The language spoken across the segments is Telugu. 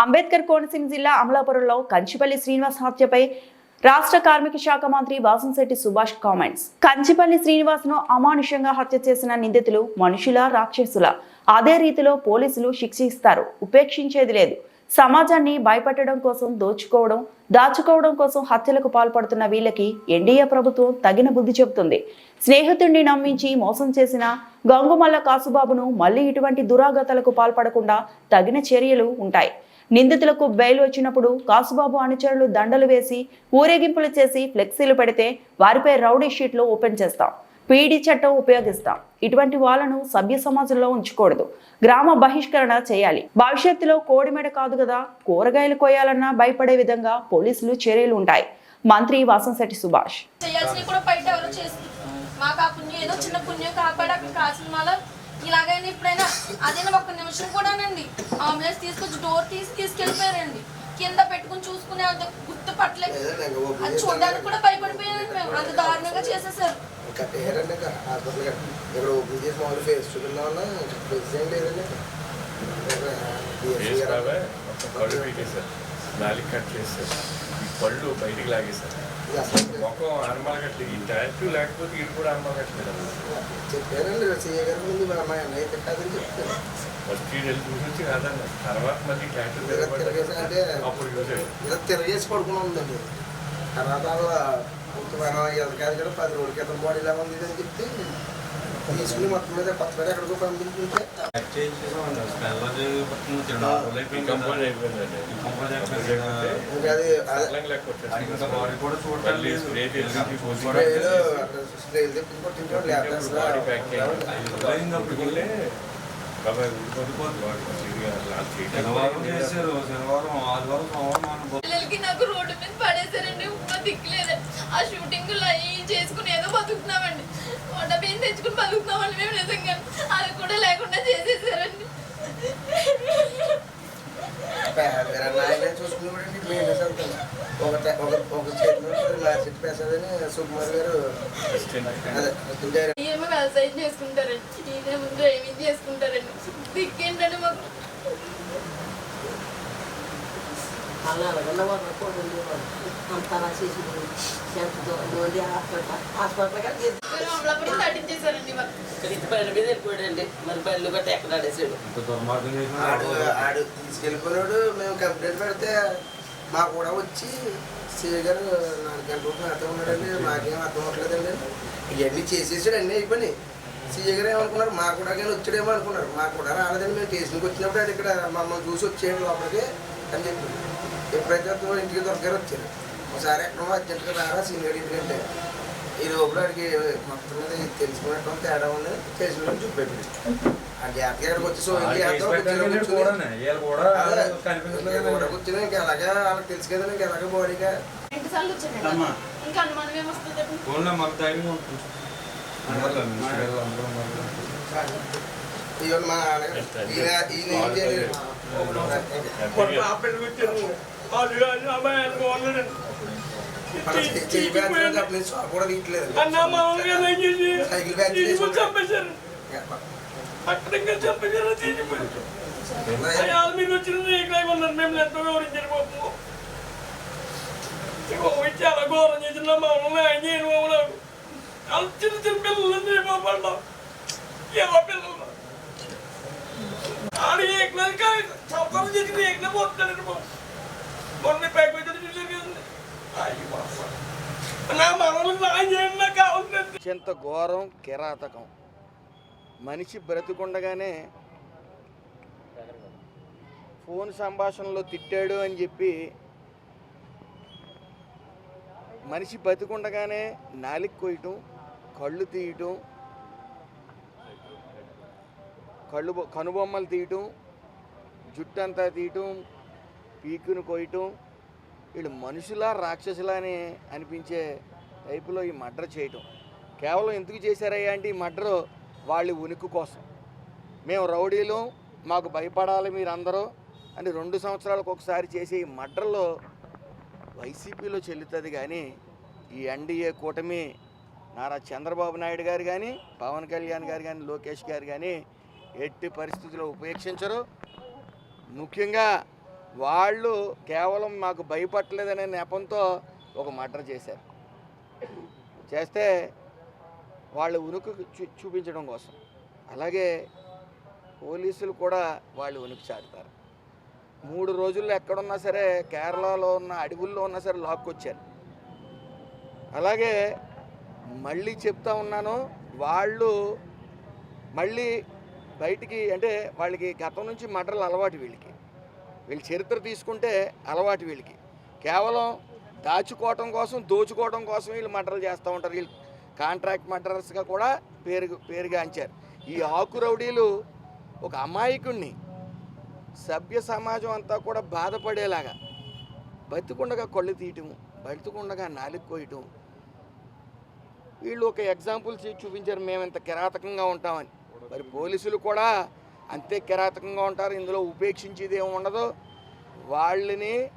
అంబేద్కర్ కోనసీమ జిల్లా అమలాపురంలో కంచిపల్లి శ్రీనివాస్ హత్యపై రాష్ట్ర కార్మిక శాఖ మంత్రి వాసంశెట్టి సుభాష్ కామెంట్స్. కంచిపల్లి శ్రీనివాస్ను అమానుషంగా హత్య చేసిన నిందితులు మనుషుల రాక్షసుల. అదే రీతిలో పోలీసులు శిక్షిస్తారు. ఉపేక్షించేది లేదు. సమాజాన్ని భయపెట్టడం కోసం దోచుకోవడం దాచుకోవడం కోసం హత్యలకు పాల్పడుతున్న వీళ్ళకి ఎన్డీఏ ప్రభుత్వం తగిన బుద్ధి చెబుతుంది. స్నేహితుడిని నమ్మించి మోసం చేసిన గంగుమల్ల కాసుబాబును మళ్ళీ ఇటువంటి దురాగతాలకు పాల్పడకుండా తగిన చర్యలు ఉంటాయి. నిందితులకు బెయిల్ వచ్చినప్పుడు కాసుబాబు అనుచరులు దండలు వేసి ఊరేగింపులు చేసి ఫ్లెక్సీలు పెడితే వారిపై రౌడీ షీట్లు ఓపెన్ చేస్తాం. పీడీ చట్టం ఉపయోగిస్తాం. ఇటువంటి వాళ్ళను సభ్య సమాజంలో ఉంచకూడదు. గ్రామ బహిష్కరణ చేయాలి. భవిష్యత్తులో కోడిమెడ కాదు కదా కూరగాయలు కోయాలన్నా భయపడే విధంగా పోలీసులు చర్యలు ఉంటాయి. మంత్రి వాసంశెట్టి సుభాష్. చేయాల్సినవి కూడా బయట ఎవరు చేస్తుంది మాకు ఆ పుణ్యం ఏదో చిన్న పుణ్యం కాపాడి అక్కడ కాసిన వాళ్ళ ఇలాగైనా ఇప్పుడైనా అదే ఒక్క నిమిషం కూడానండి. అంబులెన్స్ తీసుకొచ్చి డోర్ తీసి తీసుకెళ్ళిపోయారండి. కింద పెట్టుకుని చూసుకునే అంత గుర్తు పట్టలేదు అది చూడడానికి కూడా భయపడిపోయానండి మేము. అంత దారుణంగా చేసేసారు. ఇంకా హాస్పిటల్ కట్టి ఇక్కడ ఓపెన్ చేసి మామూలు ఫేస్ చూపిందా వల్ల ఫేస్ ఏం లేదండి. ఫేస్ బాగా మొత్తం కళ్ళు పీకేశారు నాలుగు కట్ చేశారు. ఈ పళ్ళు బయటికి లాగేశారు. ఇది అసలు ముఖం ఆనమాల కట్టి ఈ టాటూ లేకపోతే ఇది కూడా ఆనమాల కట్టలేదు. చెప్పారండి సీఏ గారి ముందు మా అన్నయ్య తిట్టాదని చెప్తాను ఫస్ట్ ఈ వెళ్ళి చూసి వచ్చి కాదన్న తర్వాత మళ్ళీ తిరగేసి అంటే అప్పుడు చూసాడు ఇలా తిరగేసి పడుకుని ఉందండి. తర్వాత వాళ్ళ మనం ఇది కాదు కదా పది రోజుల క్రితం బాడీ ఇలా ఉంది అని చెప్తే తీసుకుని మొత్తం మీద కొత్త పేరు ఎక్కడికో పంపించుకుంటే అది ప్యాక్ శనివారం పిల్లలకి నాకు రోడ్డు మీద పడేసారండి ఉప్మా దిక్కులేదండి ఆ షూటింగ్ చేసుకుని ఏదో బతుకుతున్నామండి. వంట బియ్యం తెచ్చుకుని బతుకుతున్నామండి మేము నిజంగా అది కూడా లేకుండా చేసేసారండి. మేము ఏమో వ్యవసాయం చేసుకుంటారండి. నేనేమో డ్రైవింగ్ చేసుకుంటారండి. దిక్కేంటండి మాకు అలా అలాగన్నా వాళ్ళు కూడా అంతా రాసేసి చెంతతో నుండి హాస్పిటల్ హాస్పిటల్ కానీ అమలాపురం దాటించేశారండి మాకు ఇంత మరి బయలు గట్ట ఎక్కడ ఆడేసాడు ఆడు తీసుకెళ్ళిపోయాడు మేము కంప్లైంట్ పెడితే మా కూడా వచ్చి సీఏ గారు నాలుగు గంటల నాతో ఉన్నాడండి మాకేం అర్థం అవ్వట్లేదండి ఇవన్నీ చేసేసాడు అన్నీ అయిపోయినాయి సీఏ గారు ఏమనుకున్నారు మా కూడా కానీ వచ్చాడేమో అనుకున్నారు మా కూడా రాలేదండి మేము స్టేషన్కి వచ్చినప్పుడు అది ఇక్కడ మమ్మల్ని చూసి వచ్చేయండి లోపలికి అని చెప్పి ఎప్పుడైతే అతను ఇంటికి దొరకారు వచ్చారు. ఒకసారి ఎక్కడో అర్జెంట్గా రారా సీనియర్ ఇంటికంటే ఈ లోపల వాడికి మొత్తం మీద తెలుసుకున్నట్టు తేడా ఉంది స్టేషన్లో చూపెట్టింది. ఆ గ్యాప్ ఎక్కడికి వచ్చి సో కూర్చుని ఇంకా అలాగే వాళ్ళకి తెలుసు కదా ఇంకా బాడీగా. అందరూ ఉన్నారు. ఈవెన్ మా నాన్నగారు ఈయన ఈయన ఏం చేయలేదు. మన చెయ్యి- చెయ్యి బ్యాచ్ నుంచి అప్పటి నుంచి షాప్ కూడా తీయట్లేదు సైకిల్ బ్యాచ్ తీసుకుంటారు. అక్కడంగా చంపేసారు తీసిపోయి అయ్యాల మీద వచ్చిన నీకులాగా ఉన్నారు మేము ఎంతో వివరించారు పాపం ఇగో వచ్చి చాలా ఘోరం చేసిన మా అమ్మ ఆయన చేయను మమ్మల్ని వాళ్ళు చిన్న చిన్న పిల్లలు పాపంలో ఎలా పిల్లలు ఆడు ఏకలేదు కానీ సంవత్సరం చేసిన ఏకనే పోతున్నాడు బాబు మొన్న పైకి అత్యంత ఘోరం కిరాతకం. మనిషి బ్రతికుండగానే ఫోన్ సంభాషణలో తిట్టాడు అని చెప్పి మనిషి బతికుండగానే నాలికి కొయ్యటం కళ్ళు తీయటం కళ్ళు కనుబొమ్మలు తీయటం జుట్టంతా తీయటం పీకును కొయ్యటం వీళ్ళు మనుషులా రాక్షసులా అని అనిపించే టైపులో ఈ మర్డర్ చేయటం. కేవలం ఎందుకు చేశారయ్యా అంటే ఈ మర్డర్ వాళ్ళ ఉనికి కోసం. మేము రౌడీలు మాకు భయపడాలి మీరందరూ అని రెండు సంవత్సరాలకు ఒకసారి చేసే ఈ మర్డర్లో వైసీపీలో చెల్లుతుంది కానీ ఈ ఎన్డీఏ కూటమి నారా చంద్రబాబు నాయుడు గారు కానీ పవన్ కళ్యాణ్ గారు కానీ లోకేష్ గారు కానీ ఎట్టి పరిస్థితుల్లో ఉపేక్షించరు. ముఖ్యంగా వాళ్ళు కేవలం మాకు భయపట్టలేదనే నెపంతో ఒక మర్డర్ చేశారు. చేస్తే వాళ్ళ ఉనికి చూ చూపించడం కోసం. అలాగే పోలీసులు కూడా వాళ్ళు ఉనికి చాటుతారు. మూడు రోజుల్లో ఎక్కడున్నా సరే కేరళలో ఉన్న అడవుల్లో ఉన్నా సరే లాక్కొచ్చారు. అలాగే మళ్ళీ చెప్తా ఉన్నాను వాళ్ళు మళ్ళీ బయటికి అంటే వాళ్ళకి గతం నుంచి మటర్లు అలవాటు వీళ్ళకి. వీళ్ళ చరిత్ర తీసుకుంటే అలవాటు వీళ్ళకి. కేవలం దాచుకోవటం కోసం దోచుకోవడం కోసం వీళ్ళు మటర్లు చేస్తూ ఉంటారు. వీళ్ళు కాంట్రాక్ట్ మటరర్స్గా కూడా పేరు పేరుగాంచారు. ఈ ఆకు రౌడీలు ఒక అమాయకుణ్ణి సభ్య సమాజం అంతా కూడా బాధపడేలాగా బతికుండగా కళ్ళు తీయటం బతికుండగా నాలుగు కోయటం. వీళ్ళు ఒక ఎగ్జాంపుల్ చూపించారు. మేము ఇంత కిరాతకంగా ఉంటామని. మరి పోలీసులు కూడా అంతే కిరాతకంగా ఉంటారు. ఇందులో ఉపేక్షించేది ఏమి ఉండదు. వాళ్ళని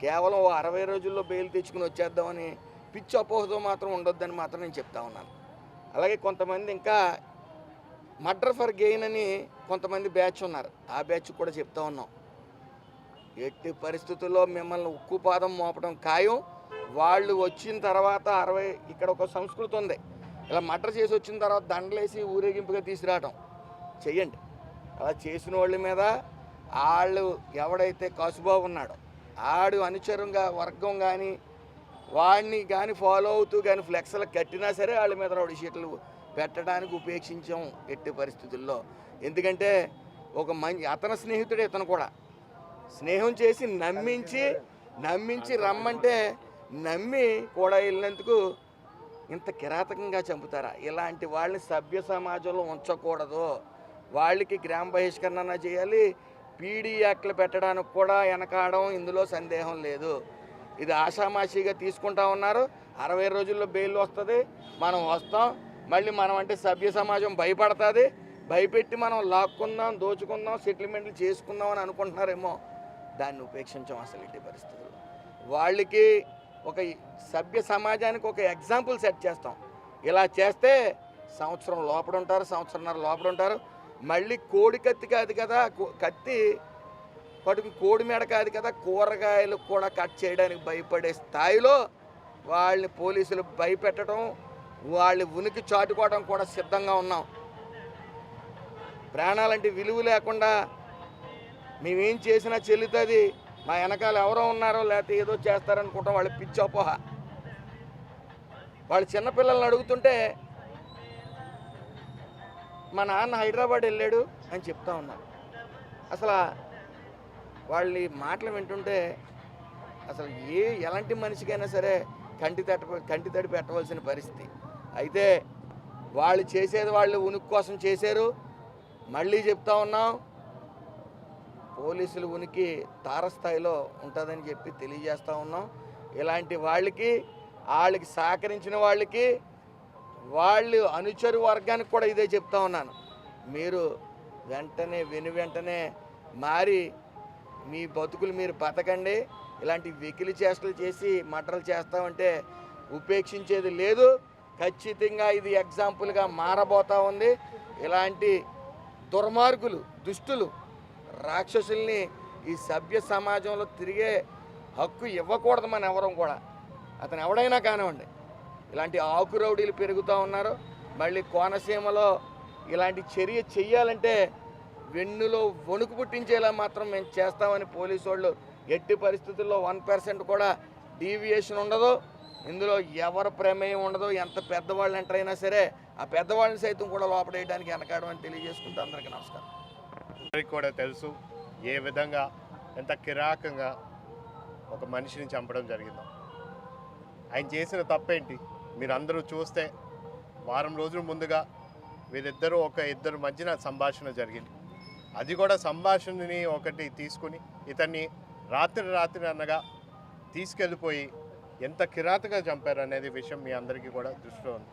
కేవలం ఓ అరవై రోజుల్లో బెయిల్ తెచ్చుకుని వచ్చేద్దామని పిచ్చి అపోహతో మాత్రం ఉండొద్దని మాత్రం నేను చెప్తా ఉన్నాను. అలాగే కొంతమంది ఇంకా మర్డర్ ఫర్ గెయిన్ అని కొంతమంది బ్యాచ్ ఉన్నారు. ఆ బ్యాచ్ కూడా చెప్తా ఉన్నాం. ఎట్టి పరిస్థితుల్లో మిమ్మల్ని ఉక్కు పాదం మోపడం ఖాయం. వాళ్ళు వచ్చిన తర్వాత అరవై ఇక్కడ ఒక సంస్కృతి ఉంది. ఇలా మర్డర్ చేసి వచ్చిన తర్వాత దండలేసి ఊరేగింపుగా తీసుకురావటం. చెయ్యండి. అలా చేసిన వాళ్ళ మీద వాళ్ళు ఎవడైతే కసుబాబు ఉన్నాడో ఆడు అనుచరంగా వర్గం కానీ వాడిని కానీ ఫాలో అవుతూ కానీ ఫ్లెక్స్లు కట్టినా సరే వాళ్ళ మీద రౌడీ షీట్లు పెట్టడానికి ఉపేక్షించాం ఎట్టి పరిస్థితుల్లో. ఎందుకంటే ఒక మంచి అతని స్నేహితుడే ఇతను కూడా. స్నేహం చేసి నమ్మించి నమ్మించి రమ్మంటే నమ్మి కూడా వెళ్ళినందుకు ఇంత కిరాతకంగా చంపుతారా? ఇలాంటి వాళ్ళని సభ్య సమాజంలో ఉంచకూడదు. వాళ్ళకి గ్రామ బహిష్కరణ చేయాలి. పీడీ యాక్ట్లు పెట్టడానికి కూడా వెనకాడడం ఇందులో సందేహం లేదు. ఇది ఆషామాషిగా తీసుకుంటా ఉన్నారు. అరవై రోజుల్లో బెయిల్ వస్తుంది. మనం వస్తాం. మళ్ళీ మనం అంటే సభ్య సమాజం భయపడుతుంది. భయపెట్టి మనం లాక్కుందాం దోచుకుందాం సెటిల్మెంట్లు చేసుకుందాం అని అనుకుంటున్నారేమో. దాన్ని ఉపేక్షించాం అసలు ఇట్టి పరిస్థితులు. వాళ్ళకి ఒక సభ్య సమాజానికి ఒక ఎగ్జాంపుల్ సెట్ చేస్తాం. ఇలా చేస్తే సంవత్సరం లోపల ఉంటారు సంవత్సరంన్నర లోపల ఉంటారు మళ్ళీ కోడి కత్తి కాదు కదా కో- కత్తి పట్టుకు కోడి మెడ కాదు కదా కూరగాయలు కూడా కట్ చేయడానికి భయపడే స్థాయిలో వాళ్ళని పోలీసులు భయపెట్టడం వాళ్ళ ఉనికి చాటుకోవడం కూడా సిద్ధంగా ఉన్నాం. ప్రాణాలంటే విలువ లేకుండా మేమేం చేసినా చెల్లుతుంది. మా వెనకాల ఎవరో ఉన్నారో లేకపోతే ఏదో చేస్తారనుకుంటాం వాళ్ళ పిచ్చి అపోహ. వాళ్ళు చిన్నపిల్లల్ని అడుగుతుంటే మా నాన్న హైదరాబాద్ వెళ్ళాడు అని చెప్తా ఉన్నారు అసలు వాళ్ళ ఈ మాటలు వింటుంటే అసలు ఏ ఎలాంటి మనిషికైనా సరే కంటి తట్ట కంటి తడి పెట్టవలసిన పరిస్థితి. అయితే వాళ్ళు చేసేది వాళ్ళు ఉనికి కోసం చేశారు. మళ్ళీ చెప్తా ఉన్నాం. పోలీసులు ఉనికి తారస్థాయిలో ఉంటుందని చెప్పి తెలియజేస్తూ ఉన్నాం. ఇలాంటి వాళ్ళకి వాళ్ళకి సహకరించిన వాళ్ళకి వాళ్ళు అనుచరు వర్గానికి కూడా ఇదే చెప్తా ఉన్నాను. మీరు వెంటనే వెను వెంటనే మారి మీ బతుకులు మీరు బతకండి. ఇలాంటి వెకిలి చేష్టలు చేసి మటలు చేస్తామంటే ఉపేక్షించేది లేదు. ఖచ్చితంగా ఇది ఎగ్జాంపుల్గా మారబోతా ఉంది. ఇలాంటి దుర్మార్గులు దుష్టులు రాక్షసుల్ని ఈ సభ్య సమాజంలో తిరిగే హక్కు ఇవ్వకూడదు మన ఎవరం కూడా. అతను ఎవడైనా కానివ్వండి. ఇలాంటి ఆకు రౌడీలు పెరుగుతూ ఉన్నారు. మళ్ళీ కోనసీమలో ఇలాంటి చర్య చెయ్యాలంటే వెన్నులో వణుకు పుట్టించేలా మాత్రం మేము చేస్తామని పోలీసు వాళ్ళు ఎట్టి పరిస్థితుల్లో వన్ పర్సెంట్ కూడా డీవియేషన్ ఉండదు. ఇందులో ఎవరి ప్రమేయం ఉండదు. ఎంత పెద్దవాళ్ళు ఎంటర్ అయినా సరే ఆ పెద్దవాళ్ళని సైతం కూడా లోపడేయడానికి వెనకాడడం అని తెలియజేసుకుంటూ అందరికీ నమస్కారం. అందరికి కూడా తెలుసు ఏ విధంగా ఎంత కిరాకంగా ఒక మనిషిని చంపడం జరిగిందో. ఆయన చేసిన తప్పేంటి? మీరందరూ చూస్తే వారం రోజుల ముందుగా వీరిద్దరూ ఒక ఇద్దరు మధ్యన సంభాషణ జరిగింది. అది కూడా సంభాషణని ఒకటి తీసుకుని ఇతన్ని రాత్రి రాత్రి అనగా తీసుకెళ్ళిపోయి ఎంత కిరాతగా చంపారు అనేది విషయం మీ అందరికీ కూడా దృష్టిలో ఉంది.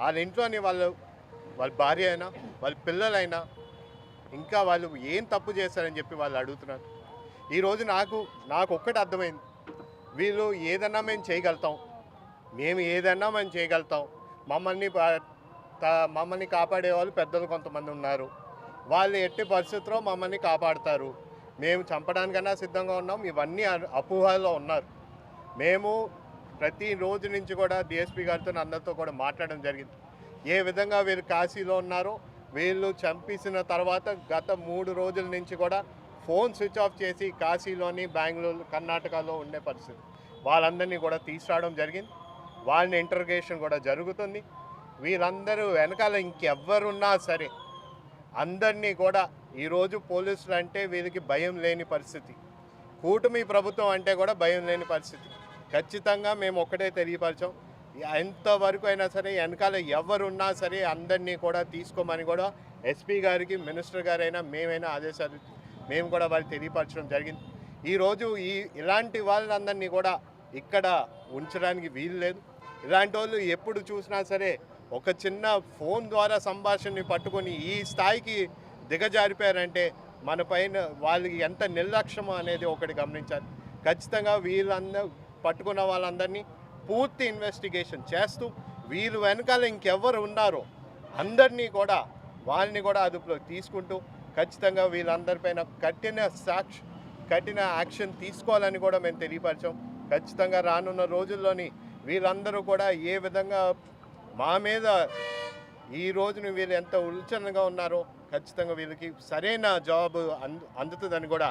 వాళ్ళ ఇంట్లోని వాళ్ళు వాళ్ళ భార్య అయినా వాళ్ళ పిల్లలైనా ఇంకా వాళ్ళు ఏం తప్పు చేశారని చెప్పి వాళ్ళు అడుగుతున్నారు. ఈరోజు నాకు నాకు ఒక్కటి అర్థమైంది. వీళ్ళు ఏదన్నా మేము చేయగలుగుతాం. మేము ఏదన్నా మేము చేయగలుగుతాం. మమ్మల్ని మమ్మల్ని కాపాడే వాళ్ళు పెద్దలు కొంతమంది ఉన్నారు. వాళ్ళు ఎట్టి పరిస్థితుల్లో మమ్మల్ని కాపాడుతారు. మేము చంపడానికన్నా సిద్ధంగా ఉన్నాం. ఇవన్నీ అపోహలో ఉన్నారు. మేము ప్రతి రోజు నుంచి కూడా డిఎస్పీ గారితో అందరితో కూడా మాట్లాడడం జరిగింది. ఏ విధంగా వీళ్ళు కాశీలో ఉన్నారో వీళ్ళు చంపేసిన తర్వాత గత మూడు రోజుల నుంచి కూడా ఫోన్ స్విచ్ ఆఫ్ చేసి కాశీలోని బెంగళూరు కర్ణాటకలో ఉండే పరిస్థితి. వాళ్ళందరినీ కూడా తీసుకురావడం జరిగింది. వాళ్ళని ఇంటర్గేషన్ కూడా జరుగుతుంది. వీళ్ళందరూ వెనకాల ఇంకెవ్వరున్నా సరే అందరినీ కూడా ఈరోజు పోలీసులు అంటే వీరికి భయం లేని పరిస్థితి. కూటమి ప్రభుత్వం అంటే కూడా భయం లేని పరిస్థితి. ఖచ్చితంగా మేము ఒకటే తెలియపరచాం. ఎంతవరకు అయినా సరే వెనకాల ఎవరున్నా సరే అందరినీ కూడా తీసుకోమని కూడా ఎస్పీ గారికి మినిస్టర్ గారైనా మేమైనా ఆదేశాలు మేము కూడా వారికి తెలియపరచడం జరిగింది. ఈరోజు ఈ ఇలాంటి వాళ్ళందరినీ కూడా ఇక్కడ ఉంచడానికి వీలు లేదు. ఇలాంటి వాళ్ళు ఎప్పుడు చూసినా సరే ఒక చిన్న ఫోన్ ద్వారా సంభాషణని పట్టుకొని ఈ స్థాయికి దిగజారిపోయారంటే మన పైన వాళ్ళకి ఎంత నిర్లక్ష్యమో అనేది ఒకటి గమనించాలి. ఖచ్చితంగా వీళ్ళందరూ పట్టుకున్న వాళ్ళందరినీ పూర్తి ఇన్వెస్టిగేషన్ చేస్తూ వీళ్ళు వెనకాల ఇంకెవ్వరు ఉన్నారో అందరినీ కూడా వాళ్ళని కూడా అదుపులోకి తీసుకుంటూ ఖచ్చితంగా వీళ్ళందరిపైన కఠిన సాక్ష కఠిన యాక్షన్ తీసుకోవాలని కూడా మేము తెలియపరిచాం. ఖచ్చితంగా రానున్న రోజుల్లోని వీళ్ళందరూ కూడా ఏ విధంగా మా మీద ఈ రోజున వీళ్ళు ఎంత ఉల్చనగా ఉన్నారో ఖచ్చితంగా వీళ్ళకి సరైన జాబ్ అందు అందుతుందని కూడా